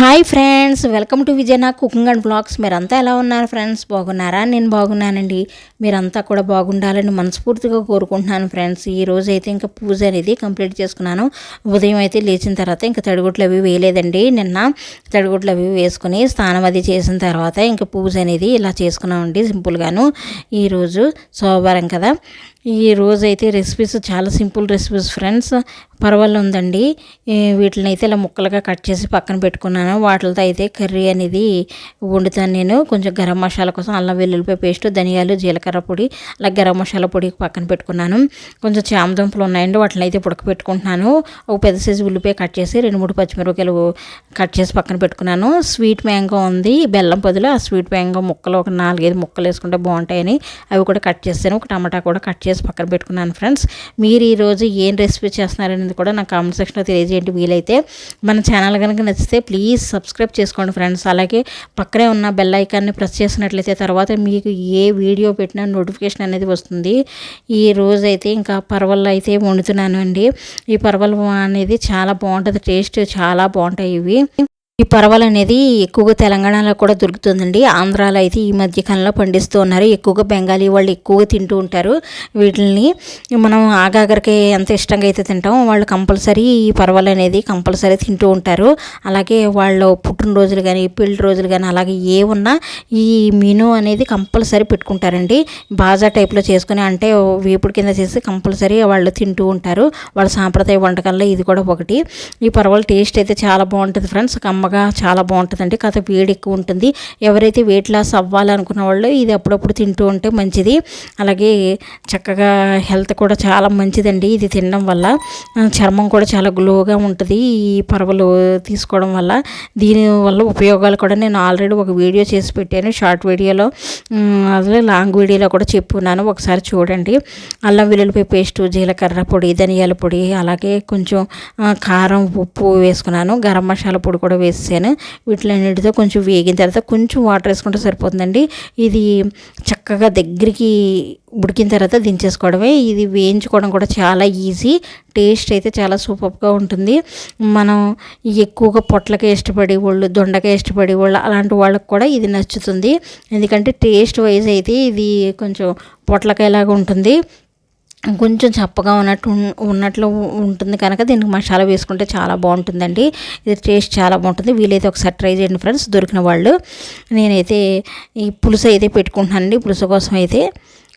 Hi friends welcome to విజయనా cooking and blogs. మీరంతా ఎలా ఉన్నారు ఫ్రెండ్స్? బాగున్నారా? నేను బాగున్నానండి. మీరంతా కూడా బాగుండాలని మనస్ఫూర్తిగా కోరుకుంటున్నాను ఫ్రెండ్స్. ఈ రోజు అయితే ఇంకా పూజ అనేది కంప్లీట్ చేసుకున్నాను. ఉదయం అయితే లేచిన తర్వాత ఇంకా తడిగుట్లు అవి వేయలేదండి. నిన్న తడిగుట్లు అవి వేసుకుని స్నానం అది చేసిన తర్వాత ఇంకా పూజ అనేది ఇలా చేసుకున్నామండి సింపుల్గాను. ఈరోజు సోమవారం కదా. ఈ రోజు అయితే రెసిపీస్ చాలా సింపుల్ రెసిపీస్ ఫ్రెండ్స్. పర్వాలేదు ఉందండి. వీటిని అయితే ఇలా ముక్కలుగా కట్ చేసి పక్కన పెట్టుకున్నాను. వాటితో అయితే కర్రీ అనేది వండుతాను నేను. కొంచెం గరం మసాలా కోసం అల్లం వెల్లుల్లిపాయ పేస్ట్ ధనియాలు జీలకర్ర పొడి అలా గరం మసాలా పొడి పక్కన పెట్టుకున్నాను. కొంచెం చామదుంపలు ఉన్నాయండి వాటిని అయితే ఉడకపెట్టుకుంటున్నాను. ఒక పెద్ద సైజు ఉల్లిపాయ కట్ చేసి రెండు మూడు పచ్చిమిరపకాయలు కట్ చేసి పక్కన పెట్టుకున్నాను. స్వీట్ మ్యాంగో ఉంది బెల్లం బదులు ఆ స్వీట్ మ్యాంగో ముక్కలు ఒక నాలుగైదు ముక్కలు వేసుకుంటే బాగుంటాయని అవి కూడా కట్ చేస్తాను ఒక టమాటా కూడా కట్ చేసి పక్కన పెట్టుకున్నాను ఫ్రెండ్స్. మీరు ఈరోజు ఏం రెసిపీ చేస్తున్నారనేది కూడా నాకు కామెంట్ సెక్షన్లో తెలియజేయండి వీలైతే. మన ఛానల్ కనుక నచ్చితే ప్లీజ్ సబ్స్క్రైబ్ చేసుకోండి ఫ్రెండ్స్. అలాగే పక్కనే ఉన్న బెల్ ఐకాన్ని ప్రెస్ చేసినట్లయితే తర్వాత మీకు ఏ వీడియో పెట్టినా నోటిఫికేషన్ అనేది వస్తుంది. ఈ రోజు అయితే ఇంకా పర్వలు అయితే వండుతున్నాను అండి. ఈ పర్వలు అనేది చాలా బాగుంటుంది టేస్ట్ చాలా బాగుంటాయి ఇవి. ఈ పరవలు అనేది ఎక్కువగా తెలంగాణలో కూడా దొరుకుతుందండి. ఆంధ్రాలో అయితే ఈ మధ్యకాలంలో పండిస్తూ ఉన్నారు. ఎక్కువగా బెంగాలీ వాళ్ళు ఎక్కువగా తింటూ ఉంటారు. వీటిని మనం ఆగాగరికి ఎంత ఇష్టంగా అయితే తింటాం వాళ్ళు కంపల్సరీ ఈ పరవలు అనేది కంపల్సరీ తింటూ ఉంటారు. అలాగే వాళ్ళు పుట్టినరోజులు కానీ పెళ్ళి రోజులు కానీ అలాగే ఏ ఉన్నా ఈ మెను అనేది కంపల్సరీ పెట్టుకుంటారండి. బాజా టైప్లో చేసుకుని అంటే వేపుడు కింద చేసి కంపల్సరీ వాళ్ళు తింటూ ఉంటారు. వాళ్ళ సాంప్రదాయ వంటకాల్లో ఇది కూడా ఒకటి. ఈ పరవల టేస్ట్ అయితే చాలా బాగుంటుంది ఫ్రెండ్స్. కమ్మ కమ్మగా చాలా బాగుంటుందండి. కాకపోతే వేడి ఎక్కువ ఉంటుంది. ఎవరైతే వెయిట్ లాస్ అవ్వాలనుకున్న వాళ్ళు ఇది అప్పుడప్పుడు తింటూ ఉంటే మంచిది. అలాగే చక్కగా హెల్త్ కూడా చాలా మంచిదండి ఇది తినడం వల్ల. చర్మం కూడా చాలా గ్లోగా ఉంటుంది ఈ పరవలు తీసుకోవడం వల్ల. దీని వల్ల ఉపయోగాలు కూడా నేను ఆల్రెడీ ఒక వీడియో చేసి పెట్టాను. షార్ట్ వీడియోలో అలాగే లాంగ్ వీడియోలో కూడా చెప్పున్నాను. ఒకసారి చూడండి. అల్లం వెల్లుల్లిపాయ పేస్ట్ జీలకర్ర పొడి ధనియాల పొడి అలాగే కొంచెం కారం ఉప్పు వేసుకున్నాను. గరం మసాలా పొడి కూడా వేసేసాను. వీటిలన్నిటితో కొంచెం వేగిన తర్వాత కొంచెం వాటర్ వేసుకుంటే సరిపోతుందండి. ఇది చక్కగా దగ్గరికి ఉడికిన తర్వాత దించేసుకోవడమే. ఇది వేయించుకోవడం కూడా చాలా ఈజీ. టేస్ట్ అయితే చాలా సూపర్గా ఉంటుంది. మనం ఎక్కువగా పొట్లకే ఇష్టపడే వాళ్ళు దొండకాయ ఇష్టపడే వాళ్ళు అలాంటి వాళ్ళకి కూడా ఇది నచ్చుతుంది. ఎందుకంటే టేస్ట్ వైజ్ అయితే ఇది కొంచెం పొట్లకాయలాగా ఉంటుంది. కొంచెం చప్పగా ఉన్నట్టు ఉన్నట్లు ఉంటుంది కనుక దీనికి మసాలా వేసుకుంటే చాలా బాగుంటుందండి. ఇది టేస్ట్ చాలా బాగుంటుంది. వీలైతే ఒకసారి ట్రై చేయండి ఫ్రెండ్స్. దొరికిన వాళ్ళు నేనైతే ఈ పులుసు అయితే పెట్టుకుంటున్నానండి. పులుసు కోసం అయితే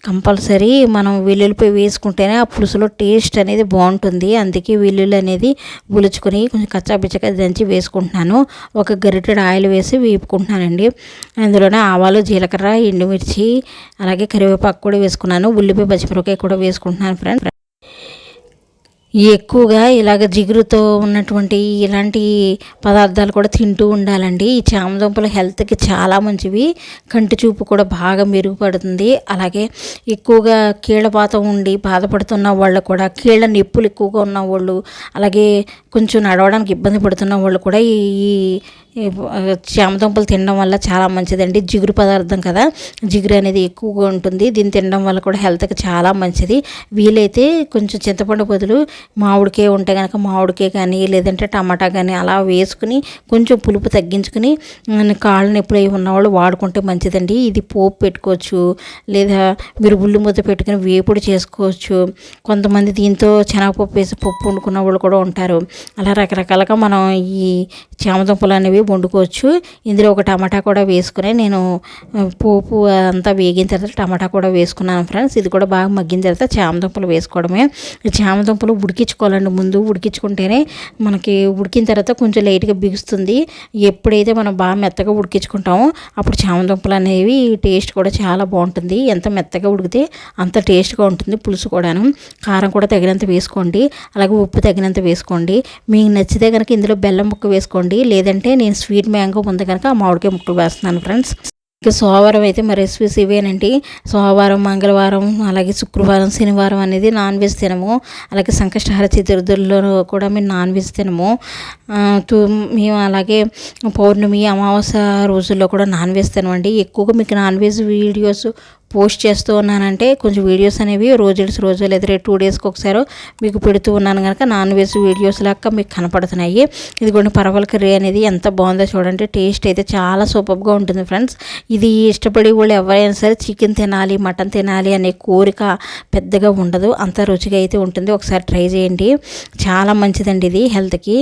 కంపల్సరీ మనం వెల్లుల్లిపాయ వేసుకుంటేనే ఆ పులుసులో టేస్ట్ అనేది బాగుంటుంది. అందుకే వెల్లుల్లి అనేది పులుచుకొని కొంచెం కచ్చాపిచ్చగా దంచి వేసుకుంటున్నాను. ఒక గరిటెడ్ ఆయిల్ వేసి వేపుకుంటున్నానండి. అందులోనే ఆవాలు జీలకర్ర ఎండుమిర్చి అలాగే కరివేపాకు కూడా వేసుకున్నాను. ఉల్లిపాయ పచ్చిమిరపకాయ కూడా వేసుకుంటున్నాను ఫ్రెండ్ ఎక్కువగా ఇలాగ జిగురుతో ఉన్నటువంటి ఇలాంటి పదార్థాలు కూడా తింటూ ఉండాలండి. ఈ చామదుంపలు హెల్త్కి చాలా మంచివి. కంటి చూపు కూడా బాగా మెరుగుపడుతుంది. అలాగే ఎక్కువగా కీళ్ళపాతం ఉండి బాధపడుతున్న వాళ్ళు కూడా కీళ్ళ నొప్పులు ఎక్కువగా ఉన్న వాళ్ళు అలాగే కొంచెం నడవడానికి ఇబ్బంది పడుతున్న వాళ్ళు కూడా ఈ చామదుంపలు తినడం వల్ల చాలా మంచిదండి. జిగురు పదార్థం కదా. జిగురు అనేది ఎక్కువగా ఉంటుంది. దీన్ని తినడం వల్ల కూడా హెల్త్కి చాలా మంచిది. వీలైతే కొంచెం చింతపండు బదులు మామిడికాయ ఉంటే కనుక మామిడికాయ కానీ లేదంటే టమాటా కానీ అలా వేసుకుని కొంచెం పులుపు తగ్గించుకుని కాళ్ళ నొప్పులు ఉన్నవాళ్ళు వాడుకుంటే మంచిదండి. ఇది పోపు పెట్టుకోవచ్చు లేదా మీరు ముద్ద పెట్టుకుని వేపుడు చేసుకోవచ్చు. కొంతమంది దీంతో శనగపప్పు వేసి పప్పు వండుకున్న వాళ్ళు కూడా ఉంటారు. అలా రకరకాలుగా మనం ఈ చామదుంపలు అనేవి వండుకోవచ్చు. ఇందులో ఒక టమాటా కూడా వేసుకుని నేను పోపు అంతా వేగిన తర్వాత టమాటా కూడా వేసుకున్నాను ఫ్రెండ్స్. ఇది కూడా బాగా మగ్గిన తర్వాత చామదుంపలు వేసుకోవడమే. చామదుంపలు ఉడికించుకోవాలండి ముందు. ఉడికించుకుంటేనే మనకి ఉడికిన తర్వాత కొంచెం లైట్గా బిగుస్తుంది. ఎప్పుడైతే మనం బాగా మెత్తగా ఉడికించుకుంటామో అప్పుడు చామదుంపలు అనేవి టేస్ట్ కూడా చాలా బాగుంటుంది. ఎంత మెత్తగా ఉడికితే అంత టేస్ట్గా ఉంటుంది పులుసు కూడాను. కారం కూడా తగినంత వేసుకోండి. అలాగే ఉప్పు తగినంత వేసుకోండి. మీకు నచ్చితే కనుక ఇందులో బెల్లం ముక్క వేసుకోండి. లేదంటే నేను స్వీట్ మ్యాంగో ఉంది కనుక ఆ మామిడికాయ ముక్కలు వేస్తున్నాను ఫ్రెండ్స్. ఇక సోమవారం అయితే మా రెసిపీస్ ఇవేనండి. సోమవారం మంగళవారం అలాగే శుక్రవారం శనివారం అనేది నాన్ వెజ్ తినము. అలాగే సంకష్టహార చతుర్థుల్లో కూడా మేము నాన్ వెజ్ తినము. మేము అలాగే పౌర్ణమి అమావాస్య రోజుల్లో కూడా నాన్ వెజ్ తినమండి. ఎక్కువగా మీకు నాన్ వెజ్ వీడియోస్ పోస్ట్ చేస్తూ ఉన్నానంటే కొంచెం వీడియోస్ అనేవి రోజు రోజు లేదా టూ డేస్కి ఒకసారి మీకు పెడుతూ ఉన్నాను కనుక నాన్ వెజ్ వీడియోస్ లాగా మీకు కనపడుతున్నాయి. ఇదిగోండి పరవల కర్రీ అనేది ఎంత బాగుందో చూడండి. టేస్ట్ అయితే చాలా సూపర్గా ఉంటుంది ఫ్రెండ్స్. ఇది ఇష్టపడే వాళ్ళు ఎవరైనా సరే చికెన్ తినాలి మటన్ తినాలి అనే కోరిక పెద్దగా ఉండదు. అంత రుచిగా అయితే ఉంటుంది. ఒకసారి ట్రై చేయండి. చాలా మంచిదండి ఇది హెల్త్కి.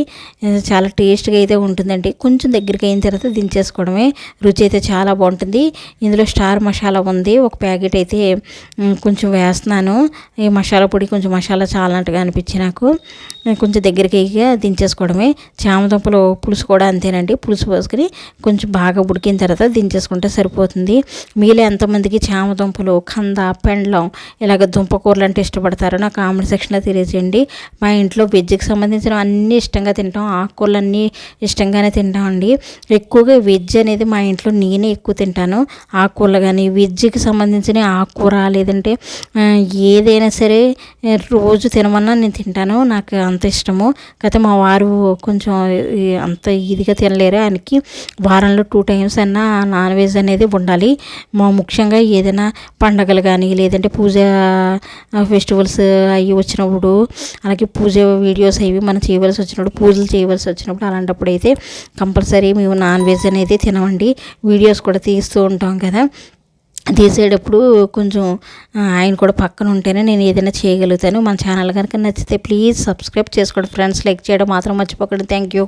చాలా టేస్ట్గా అయితే ఉంటుందండి. కొంచెం దగ్గరికి అయిన తర్వాత దించేసుకోవడమే రుచి అయితే చాలా బాగుంటుంది. ఇందులో స్టార్ మసాలా ఉంది. ఒక ప్యాకెట్ అయితే కొంచెం వేస్తున్నాను. ఈ మసాలా పొడి కొంచెం మసాలా చాలన్నట్టుగా అనిపించి నాకు. కొంచెం దగ్గరికి దించేసుకోవడమే. చామదుంపలు పులుసు కూడా అంతేనండి. పులుసు పోసుకొని కొంచెం బాగా ఉడికిన తర్వాత దించేసుకుంటే సరిపోతుంది. మీలో ఎంతమందికి చామదుంపలు కంద పెండ్లం ఇలాగ దుంపకూరలు అంటే ఇష్టపడతారో నాకు కామెంట్ సెక్షన్లో తెలియజేయండి. మా ఇంట్లో వెజ్కి సంబంధించిన అన్నీ ఇష్టంగా తింటాం. ఆకుకూరలు అన్నీ ఇష్టంగానే తింటామండి. ఎక్కువగా వెజ్ అనేది మా ఇంట్లో నేనే ఎక్కువ తింటాను. ఆకుకూరలు కానీ వెజ్కి సంబంధించిన ఆకుకూర లేదంటే ఏదైనా సరే రోజు తినమన్నా నేను తింటాను. నాకు అంత ఇష్టము. అయితే మా వారు కొంచెం అంత ఇదిగా తినలేరు. ఆయనకి వారంలో టూ టైమ్స్ అయినా నాన్ వెజ్ అనేది ఉండాలి. మా ముఖ్యంగా ఏదైనా పండగలు కానీ లేదంటే పూజ ఫెస్టివల్స్ అవి వచ్చినప్పుడు అలాగే పూజ వీడియోస్ అవి మనం చేయవలసి వచ్చినప్పుడు పూజలు చేయవలసి వచ్చినప్పుడు అలాంటప్పుడు అయితే కంపల్సరీ మేము నాన్ వెజ్ అనేది తినమండి. వీడియోస్ కూడా తీస్తూ ఉంటాం కదా. తీసేటప్పుడు కొంచెం ఆయన కూడా పక్కన ఉంటేనే నేను ఏదైనా చేయగలుగుతాను. మన ఛానల్ కనుక నచ్చితే ప్లీజ్ సబ్స్క్రైబ్ చేసుకోండి. ఫ్రెండ్స్ లైక్ చేయడం మాత్రం మర్చిపోకండి. Thank you.